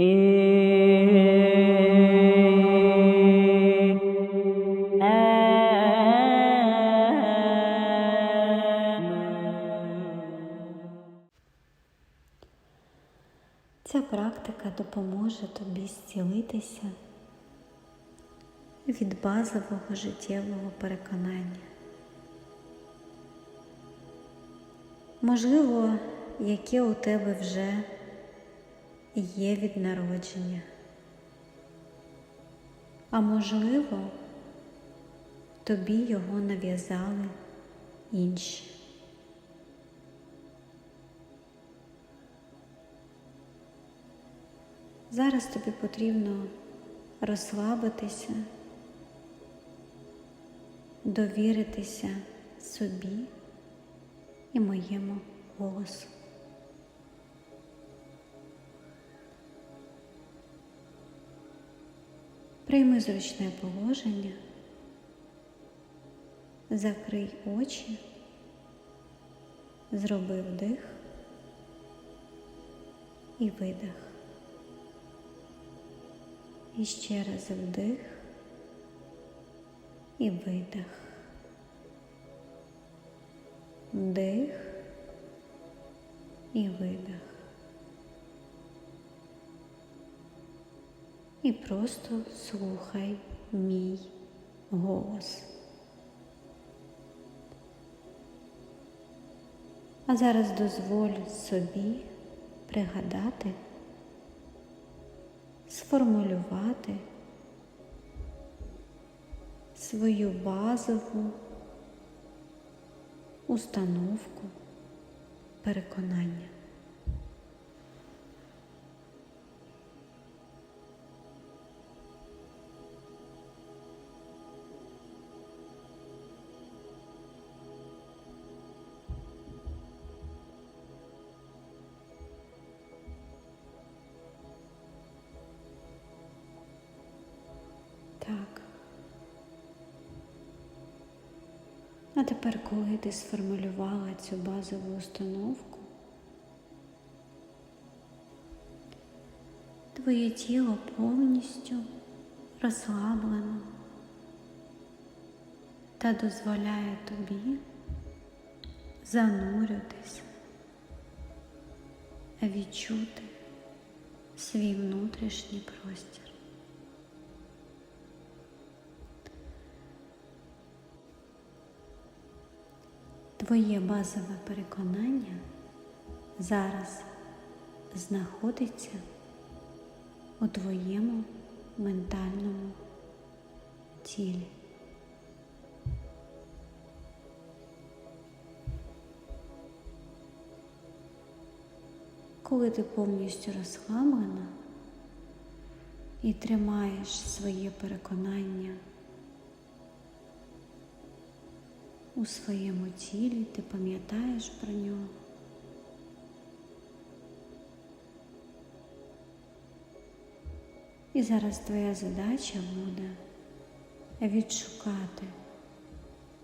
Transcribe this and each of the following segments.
Ця практика допоможе тобі зцілитися від базового життєвого переконання. Можливо, яке у тебе вже є від народження, а можливо, тобі його нав'язали інші. Зараз тобі потрібно розслабитися, довіритися собі і моєму голосу. Прийми зручне положення, закрий очі, зроби вдих і видих. І ще раз вдих і видих. Вдих і видих. І просто слухай мій голос. А зараз дозволь собі пригадати, сформулювати свою базову установку переконання. Так. А тепер, коли ти сформулювала цю базову установку, твоє тіло повністю розслаблено та дозволяє тобі зануритись, відчути свій внутрішній простір. Твоє базове переконання зараз знаходиться у твоєму ментальному тілі. Коли ти повністю розслаблена і тримаєш своє переконання у своєму тілі, ти пам'ятаєш про нього. І зараз твоя задача буде відшукати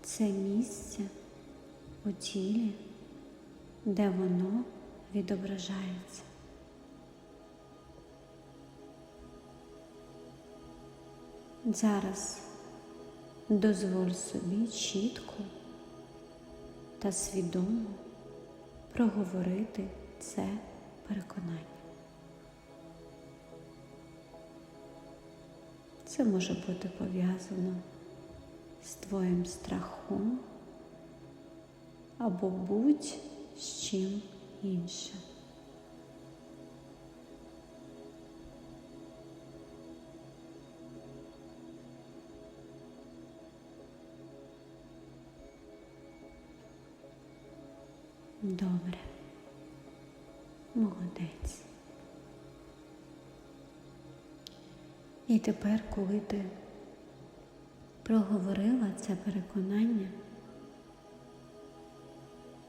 це місце у тілі, де воно відображається. Зараз дозволь собі чітко та свідомо проговорити це переконання. Це може бути пов'язано з твоїм страхом або будь з чим іншим. Добре. Молодець. І тепер, коли ти проговорила це переконання,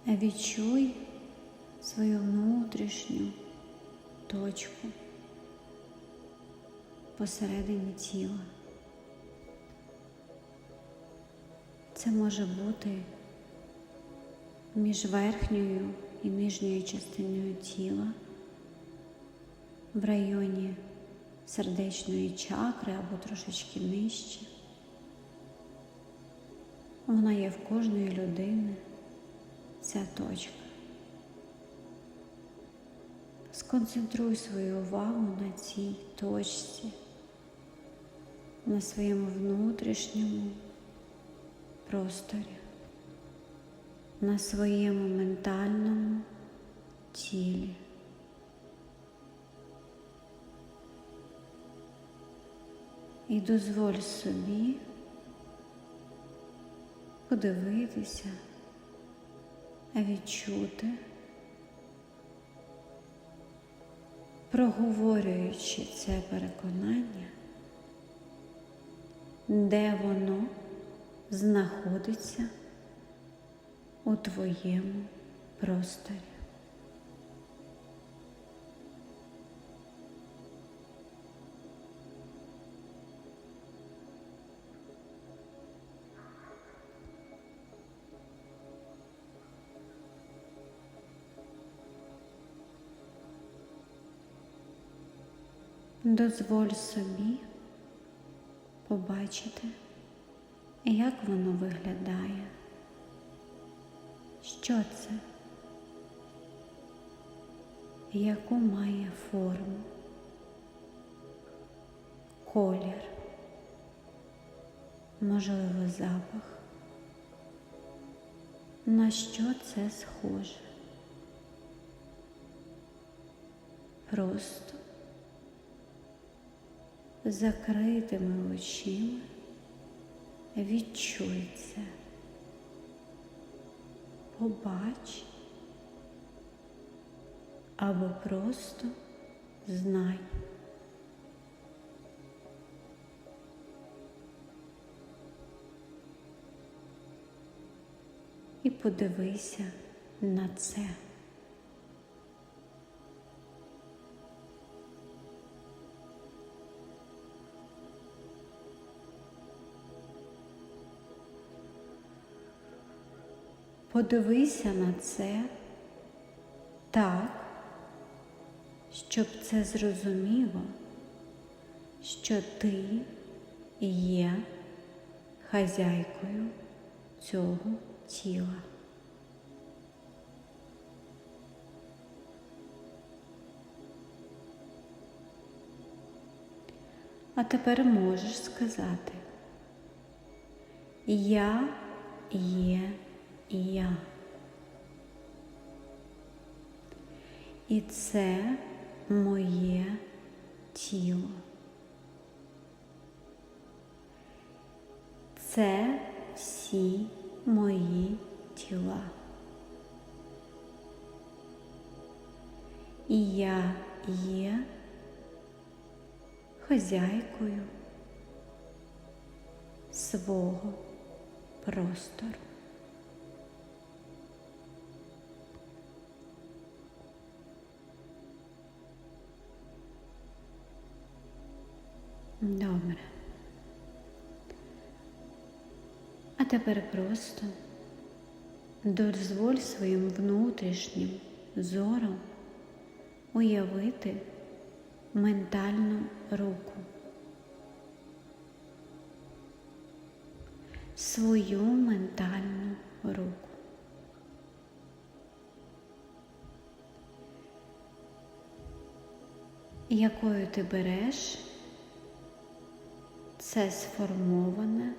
відчуй свою внутрішню точку посередині тіла. Це може бути між верхньою і нижньою частиною тіла в районі сердечної чакри або трошечки нижче. Вона є в кожної людини, ця точка. Сконцентруй свою увагу на цій точці, на своєму внутрішньому просторі, на своєму ментальному тілі. І дозволь собі подивитися, відчути, проговорюючи це переконання, де воно знаходиться у твоєму просторі. Дозволь собі побачити, як воно виглядає. Що це? Яку має форму, колір, можливо, запах? На що це схоже? Просто закритими очима відчуй це, побач або просто знай. І подивися на це. Подивися на це так, щоб це зрозуміло, що ти є хазяйкою цього тіла. А тепер можеш сказати, я є я. І це моє тіло. Це всі мої тіла. І я є хазяйкою свого простору. Добре. А тепер просто дозволь своїм внутрішнім зором уявити ментальну руку. Свою ментальну руку. Якою ти береш це сформоване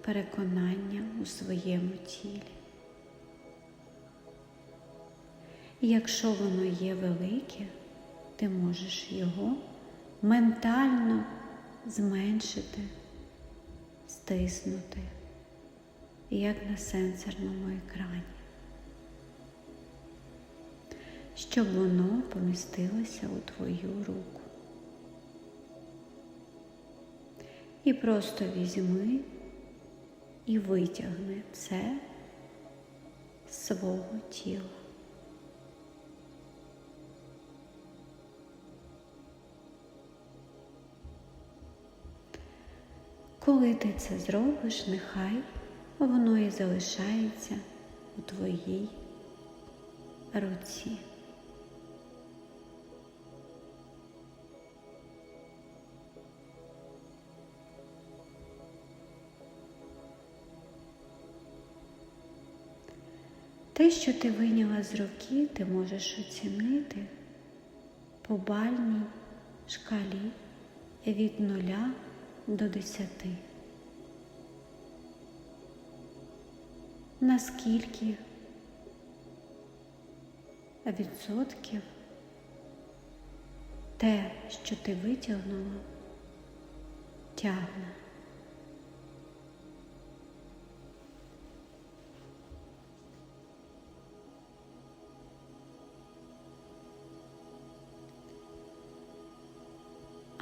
переконання у своєму тілі. Якщо воно є велике, ти можеш його ментально зменшити, стиснути, як на сенсорному екрані, щоб воно помістилося у твою руку. І просто візьми і витягни це з свого тіла. Коли ти це зробиш, нехай воно і залишається у твоїй руці. Те, що ти вийняла з руки, ти можеш оцінити по бальній шкалі від нуля до десяти. Наскільки відсотків те, що ти витягнула, тягне.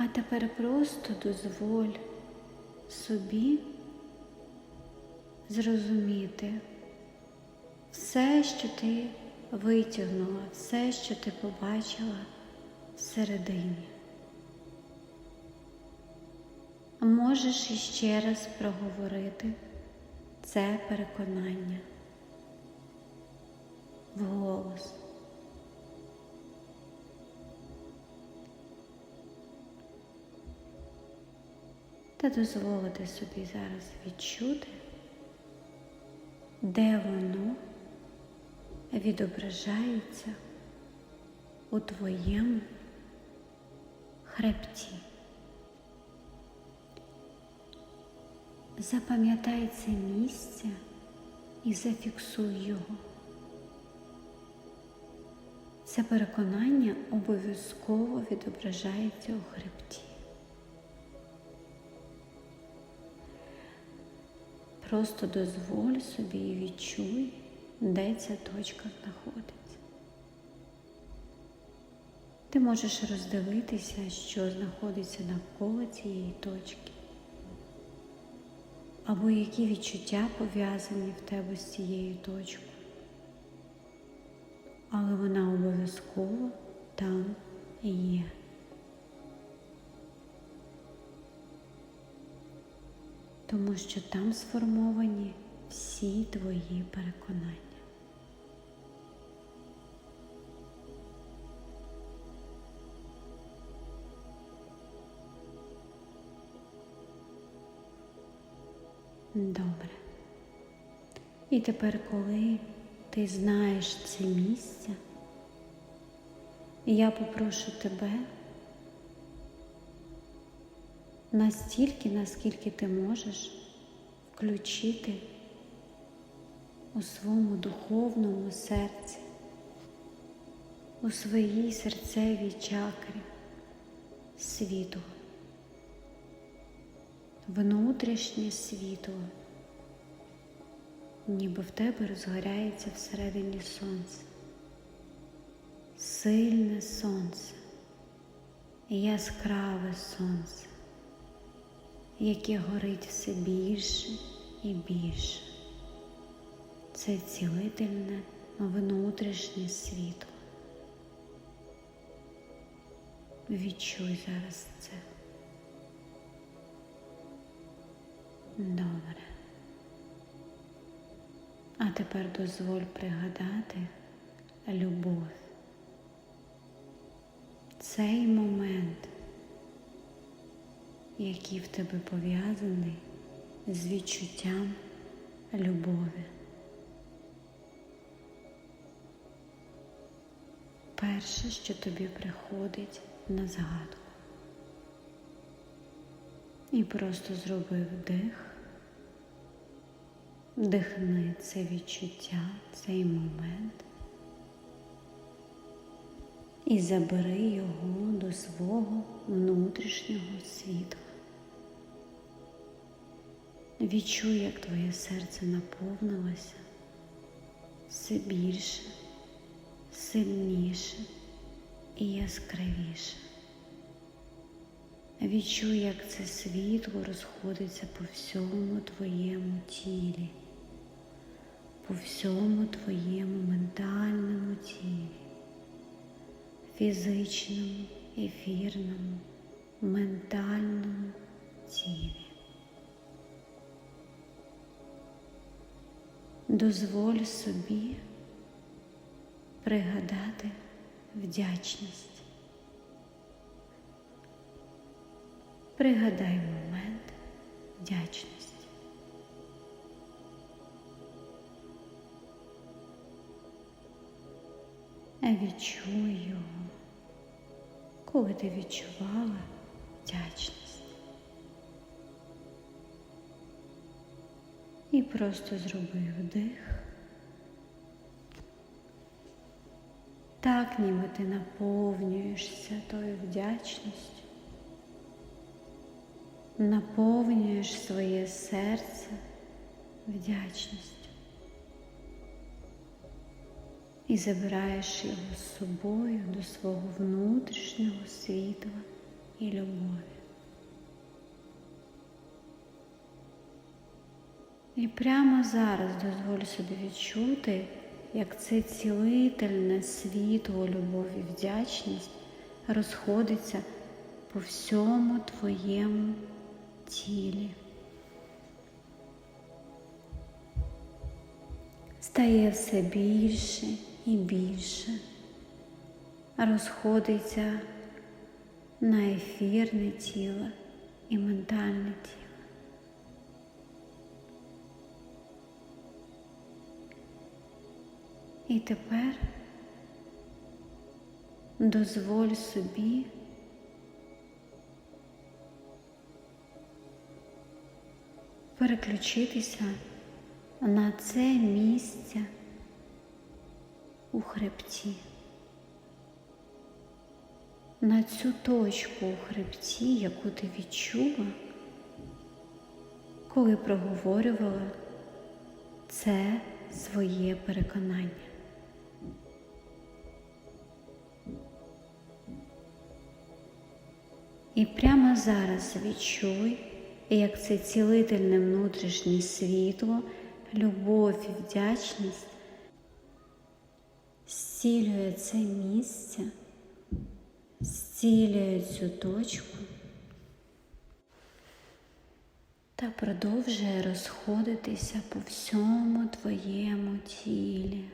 А тепер просто дозволь собі зрозуміти все, що ти витягнула, все, що ти побачила всередині. Можеш іще раз проговорити це переконання вголос. Та дозволити собі зараз відчути, де воно відображається у твоєму хребті. Запам'ятай це місце і зафіксуй його. Це переконання обов'язково відображається у хребті. Просто дозволь собі і відчуй, де ця точка знаходиться. Ти можеш роздивитися, що знаходиться навколо цієї точки, або які відчуття пов'язані в тебе з цією точкою. Але вона обов'язково там і є. Тому що там сформовані всі твої переконання. Добре. І тепер, коли ти знаєш це місце, я попрошу тебе настільки, наскільки ти можеш включити у своєму духовному серці, у своїй серцевій чакрі світло, внутрішнє світло, ніби в тебе розгоряється всередині сонце, сильне сонце, яскраве сонце яке горить все більше і більше. Це цілительне внутрішнє світло. Відчуй зараз це. Добре. А тепер дозволь пригадати любов. Цей момент який в тебе пов'язаний з відчуттям любові. Перше, що тобі приходить на згадку. І просто зроби вдих, вдихни це відчуття, цей момент і забери його до свого внутрішнього світла. Відчуй, як твоє серце наповнилося все більше, сильніше і яскравіше. Відчуй, як це світло розходиться по всьому твоєму тілі, по всьому твоєму ментальному тілі, фізичному, ефірному, ментальному тілі. Дозволь собі пригадати вдячність. Пригадай момент вдячності. Відчуй його, коли ти відчувала вдячність. І просто зроби вдих. Так, ніби ти наповнюєшся тою вдячністю, наповнюєш своє серце вдячністю і забираєш його з собою до свого внутрішнього світла і любові. І прямо зараз дозволь собі відчути, як це цілительне світло, любов і вдячність розходиться по всьому твоєму тілі. Стає все більше і більше, розходиться на ефірне тіло і ментальне тіло. І тепер дозволь собі переключитися на це місце у хребті, на цю точку у хребті, яку ти відчула, коли проговорювала це своє переконання. І прямо зараз відчуй, як це цілительне внутрішнє світло, любов і вдячність зцілює це місце, зцілює цю точку та продовжує розходитися по всьому твоєму тілі.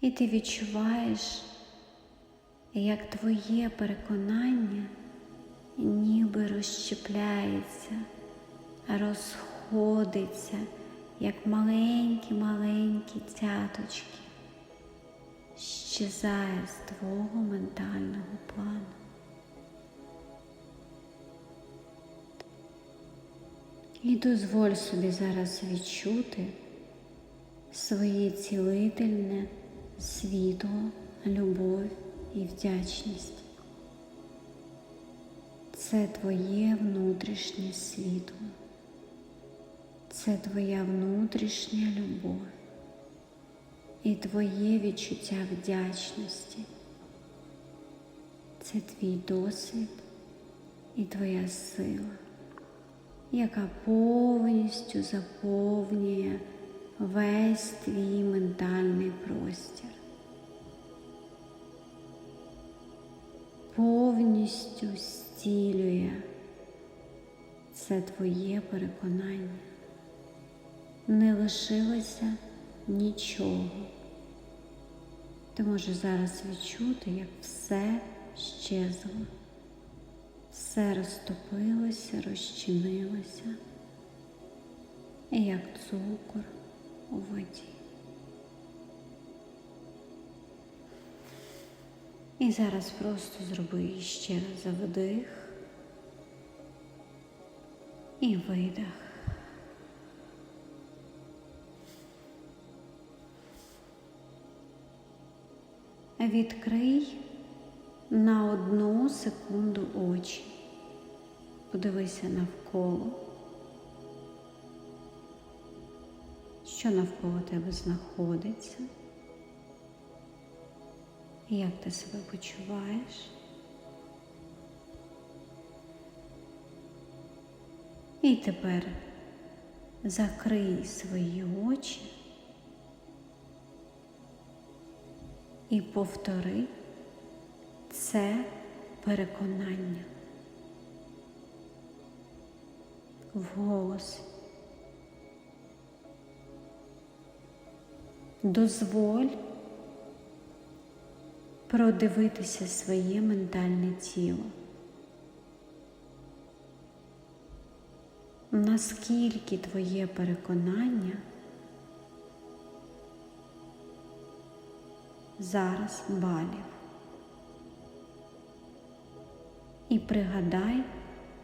І ти відчуваєш, як твоє переконання ніби розщепляється, розходиться, як маленькі-маленькі цяточки, щезає з твого ментального плану. І дозволь собі зараз відчути своє цілительне світло, любов і вдячність. Це твоє внутрішнє світло, це твоя внутрішня любов і твоє відчуття вдячності. Це твій досвід і твоя сила яка повністю заповнює весь твій ментальний простір. Повністю зцілює це твоє переконання. Не лишилося нічого. Ти можеш зараз відчути, як все щезло. Все розтопилося, розчинилося, як цукор у воді. І зараз просто зроби ще раз вдих і видих. Відкрий на одну секунду очі. Подивися навколо, що навколо тебе знаходиться, як ти себе почуваєш. І тепер закрий свої очі і повтори це переконання. вголос. Дозволь продивитися своє ментальне тіло. Наскільки твоє переконання зараз балів. І пригадай,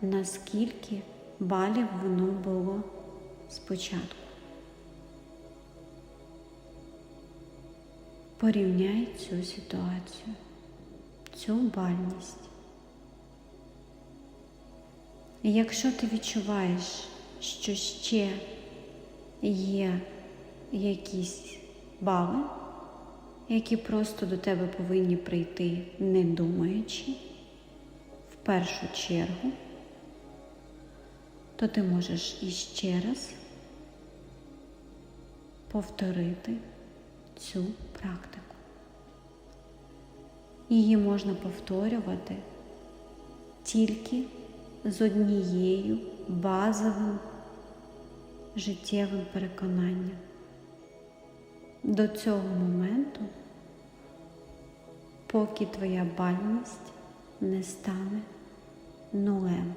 наскільки балів воно було спочатку. Порівняй цю ситуацію, цю бальність. Якщо ти відчуваєш, що ще є якісь бали, які просто до тебе повинні прийти, не думаючи, в першу чергу, то ти можеш іще раз повторити цю практику. Її можна повторювати тільки з однією базовим життєвим переконанням. До цього моменту, поки твоя бальність не стане нулем.